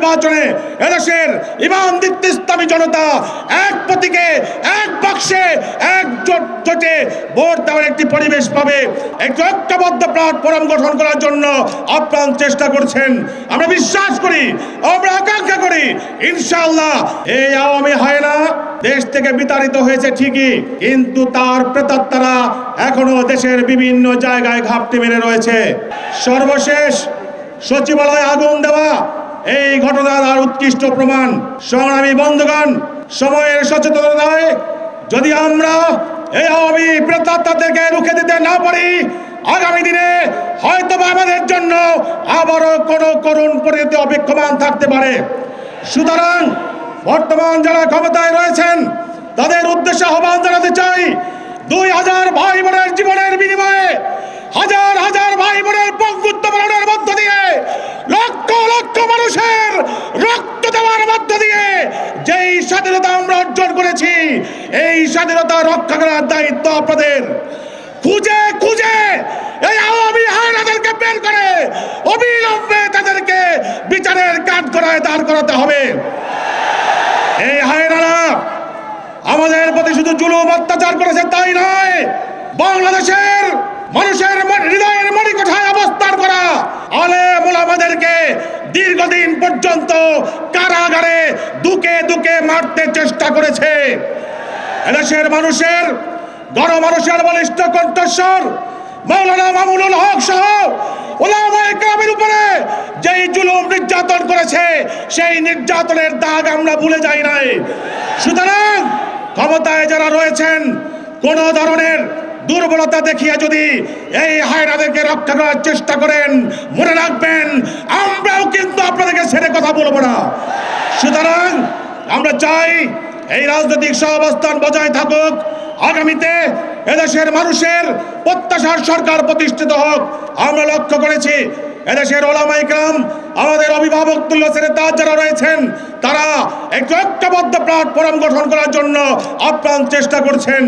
নির্বাচনে এদেশের ইমান দিত্য ইসলামী জনতা এক প্রতীকে, এক বাক্সে, এক জোট জোটে ভোট দেওয়ার একটি পরিবেশ পাবে। একটি ঐক্যবদ্ধ প্ল্যাটফর্ম গঠন করার জন্য আপ্রাণ চেষ্টা করছেন। আমরা বিশ্বাস করি, আমরা আকাঙ্ক্ষা করি, ইনশাআল্লাহ। এই আওয়ামী হয় না দেশ থেকে বিতাড়িত হয়েছে ঠিকই, কিন্তু তার প্রেতাত্মারা এখনও দেশের বিভিন্ন জায়গায় ঘাপটি মেরে রয়েছে। সর্বশেষ সচিবালয়ে আগুন দেওয়া এই ঘটনার আর উৎকৃষ্ট প্রমাণ। সংগ্রামী বন্ধুগণ, সময়ের সচেতনতায় যদি আমরা এই আওয়ামী প্রেতাত্মাদেরকে রুখে দিতে না পারি, আগামী দিনে হয়তো আমাদের জন্য আবারও কোনো করুণ পরিণতি অপেক্ষমান থাকতে পারে। সুতরাং বর্তমান যারা ক্ষমতায় রয়েছেন, তাদের উদ্দেশ্যে আহ্বান জানাতে চাই, দুই হাজার ভাই বোনের স্বাধীনতা আমরা অর্জন করেছি। এই স্বাধীনতা রক্ষা করার দায়িত্ব আপনাদের। খুঁজে খুঁজে এই আওয়ামী হায়নাদেরকে বের করে। অবিলম্বে তাদেরকে বিচারের কাঠ করায় দাঁড় করাতে হবে। এই হায়নারা আমাদের প্রতি শুধু জুলুম অত্যাচার করেছে তাই নয়, বাংলাদেশের মানুষের মন- হৃদয়ের মণিকোঠায় অবস্থান করা। আলে মোলামাদেরকে দীর্ঘদিন পর্যন্ত কারাগারে দুকে দুকে মারতে চেষ্টা করেছে। এদেশের মানুষের, গণমানুষের বলিষ্ঠ কণ্ঠস্বর, মৌলানা মামুনুল হক সহ ওলামায়ে কেরামের উপরে যেই জুলুম নির্যাতন করেছে, সেই নির্যাতনের দাগ আমরা ভুলে যাই নাই। সুতরাং ক্ষমতায় যারা রয়েছেন, কোন ধরনের দুর্বলতা দেখিয়ে যদি এই হায়নাদেরকে রক্ষা করার চেষ্টা করেন, মনে রাখবেন, আমরাও কিন্তু আপনাদেরকে ছেড়ে কথা বলব না। সুতরাং আমরা চাই এই রাজনৈতিক সহাবস্থান বজায় থাকুক, আগামীতে এদেশের মানুষের প্রত্যাশার সরকার প্রতিষ্ঠিত হোক। আমরা লক্ষ্য করেছি, এদেশের ওলামাইকরাম আমাদের অভিভাবক তুল্য তার যারা রয়েছেন, তারা একটু ঐক্যবদ্ধ প্ল্যাটফর্ম গঠন করার জন্য আপ্রাণ চেষ্টা করছেন।